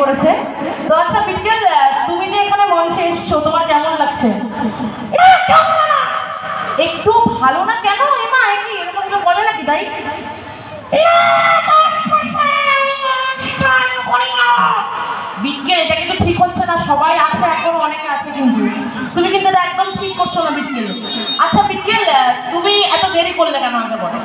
করেছে। তো আচ্ছা বিকেল তুমি যে এখানে মঞ্চে এসছো তোমার কেমন লাগছে? একটু ভালো না কেন? এমা কি এরকম কেউ বলে নাকি তাই? এটা ঠিক হচ্ছে না। সবাই আছে অনেকে আছে কিন্তু। তুমি কিন্তু একদম ঠিক করছ না আচ্ছা বিটকেল আহ, তুমি এত দেরি করলে কেন আমাকে বলো?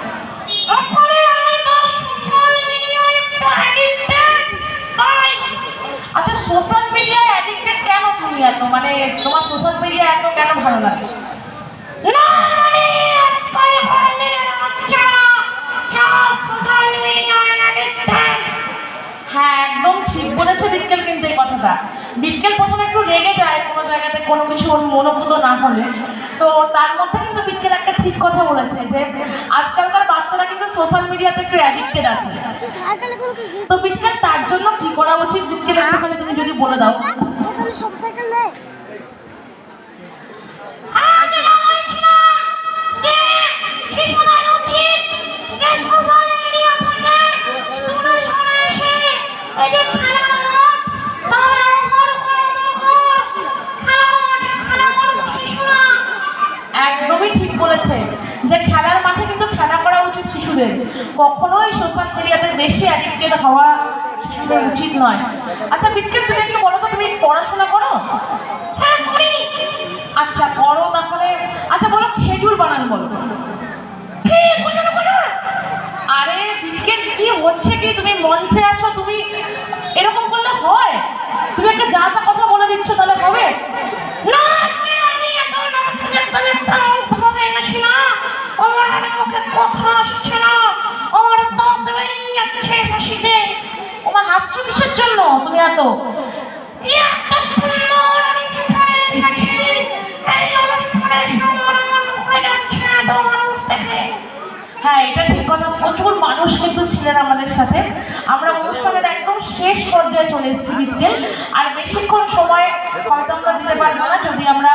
মিডিয়ায় অ্যাডিক্টেড হ্যাঁ একদম ঠিক বলেছে বিটকেল কিন্তু এই কথাটা। বিটকেল প্রথমে একটু রেগে যায় কোনো জায়গাতে, কোনো কিছু ওর মনোভূত না হলে। তো তার মধ্যে কিন্তু বিটকেল একটা ঠিক কথা বলেছে যে, আজকালকার বাচ্চারা কিন্তু সোশ্যাল মিডিয়াতে একটু অ্যাডিক্টেড আছে। তো বিটকেল তার জন্য কি করা উচিত? বিটকেল একটুখানি তুমি যদি বলে দাও। এখানে সব সাইকেল নেই। শিশুদের কখনোই সোশ্যাল মিডিয়াতে বেশি অ্যাডিক্টেড হওয়া উচিত নয়। আচ্ছা বিটকেল, তুমি একটু বলো তো, তুমি পড়াশোনা করো? হ্যাঁ করি। আচ্ছা করো তাহলে। আচ্ছা বলো, খেজুর বানান বলো। আরে, বিটকেল, কি হচ্ছে কি? তুমি মঞ্চে আছো, তুমি এরকম করলে হয়? তুমি একটা যা কথা বলে দিচ্ছ, তাহলে হাসছো কিসের জন্য তুমি এত? হয়ে, এটা কথা। প্রচুর মানুষ কিন্তু ছিলেন আমাদের সাথে। আমরা অনুষ্ঠানের একদম শেষ পর্যায়ে চলে এসেছি বিকেল আর বেশিক্ষণ সময় হয়তো দিতে পারব না। যদি আমরা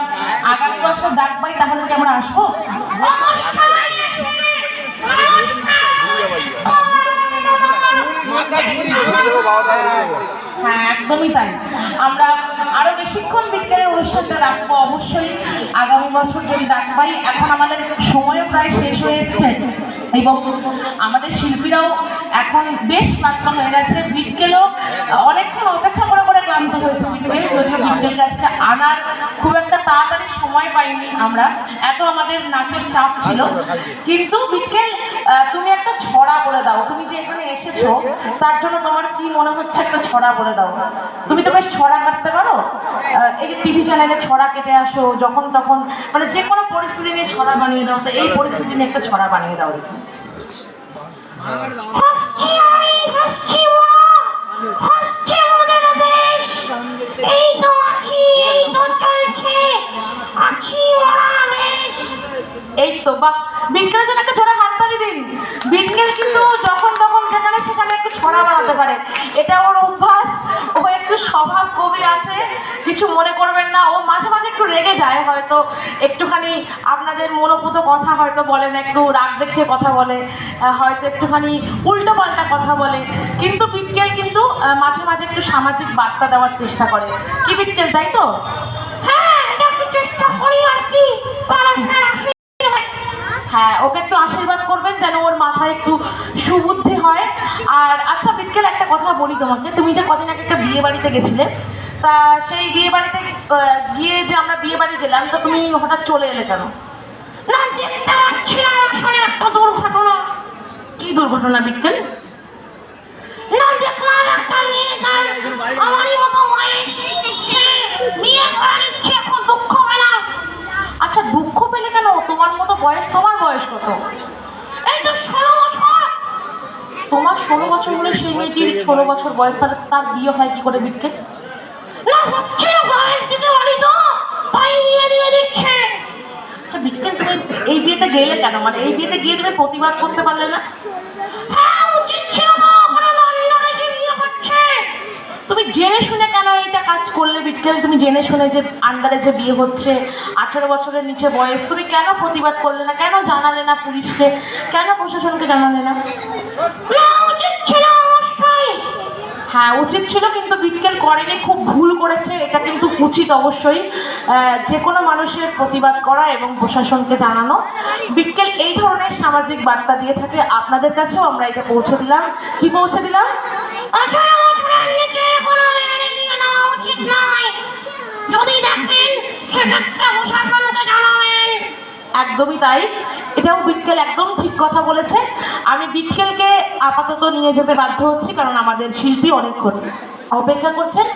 আগামী বছর ডাক পাই, তাহলে কি আমরা আসব? হ্যাঁ একদমই তাই। আমরা আরও বেশিক্ষণ রাখব, অবশ্যই আগামী বছর যদি ডাক পাই, এখন আমাদের সময়ও প্রায় শেষ হয়ে এবং আমাদের শিল্পীরাও এখন বেশ হয়ে গেছে। অনেকক্ষণ অপেক্ষা করে করে ক্লান্ত হয়েছে আনার খুব একটা তাড়াতাড়ি সময় পাইনি আমরা। এত আমাদের নাচের চাপ ছিল। কিন্তু বিটকেল তুমি ছড়া বলে দাও। তুমি যে এখানে এসেছ তার জন্য তোমার কি মনে হচ্ছে একটা ছড়া বলে দাও? তুমি তো বেশ ছড়া কাটতে পারো? এই টিভি চ্যানেলে ছড়া কেটে আসো যখন তখন মানে যে কোনো পরিস্থিতি নিয়ে ছড়া বানিয়ে দাও তো এই পরিস্থিতি নিয়ে একটা ছড়া বানিয়ে দাও দেখি। ছড়া বানাতে পারে। এটা ওর অভ্যাস। ও একটু স্বভাব কবি আছে, কিছু মনে করবেন না। ও মাঝে মাঝে একটু রেগে যায় হয়তো। একটুখানি আপনাদের মনোপুত কথা হয়তো বলেন, একটু রাগ দেখিয়ে কথা বলে হয়তো একটুখানি উল্টো পাল্টা কথা বলে। কিন্তু বিটকেল কিন্তু মাঝে মাঝে একটু সামাজিক বার্তা দেওয়ার চেষ্টা করে। কি বিটকেল, তাই তো? বলি তোমাকে, তুমি যে কদিন আগে একটা বিয়ে বাড়িতে গেছিলে, তা সেই বিয়ে বাড়িতে গিয়ে যে আমরা বিয়ে বাড়ি গেলাম, তো তুমি হঠাৎ চলে এলে কেন? না একটা দুর্ঘটনা। কি দুর্ঘটনা বিটকেল না দেখলাম একটা মেয়ে তার আমারই মতো বয়স বিয়ে করার ইচ্ছে এখন দুঃখ আচ্ছা দুঃখ পেলে কেন? তোমার মতো বয়স, তোমার বয়স কত? এই তো তোমার ষোলো বছর হলে সেই মেয়েটির ষোলো বছর বয়স, তাহলে তার বিয়ে হয় কি করে বিটকে? তো। দিচ্ছে। আচ্ছা তুমি এই বিয়েতে গেলে কেন? মানে এই বিয়েতে গিয়ে তুমি প্রতিবাদ করতে পারলে না? হ্যাঁ তুমি জেনে শুনে কেন এইটা বিটকেল তুমি জেনে শুনে যে আন্ডারে যে বিয়ে হচ্ছে, আঠেরো বছরের নিচে বয়স, তুমি কেন প্রতিবাদ করলে না? কেন জানালে না পুলিশকে? কেন প্রশাসনকে জানালে না? হ্যাঁ উচিত ছিল কিন্তু বিটকেল করেনি, খুব ভুল করেছে, এটা কিন্তু উচিত অবশ্যই। যে কোনো মানুষের প্রতিবাদ করা এবং প্রশাসনকে জানানো। বিটকেল এই ধরনের সামাজিক বার্তা দিয়ে থাকে। আপনাদের কাছেও আমরা এটা পৌঁছে দিলাম। কি পৌঁছে দিলাম? যদি দেখেন একদমই তাই। এটাও বিটকেল একদম ঠিক কথা বলেছে। আমি বিটকেলকে আপাতত নিয়ে যেতে বাধ্য হচ্ছি, কারণ আমাদের শিল্পী অনেকক্ষণ অপেক্ষা করছেন।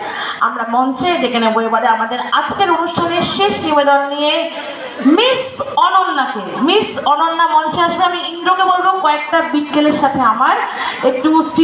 আমরা মঞ্চে ডেকে নেব এবারে আমাদের আজকের অনুষ্ঠানের শেষ নিবেদন নিয়ে মিস অনন্যাকে, মিস অনন্যা মঞ্চে আসবে। আমি ইন্দ্রকে বলব কয়েকটা বিটকেলের সাথে আমার একটু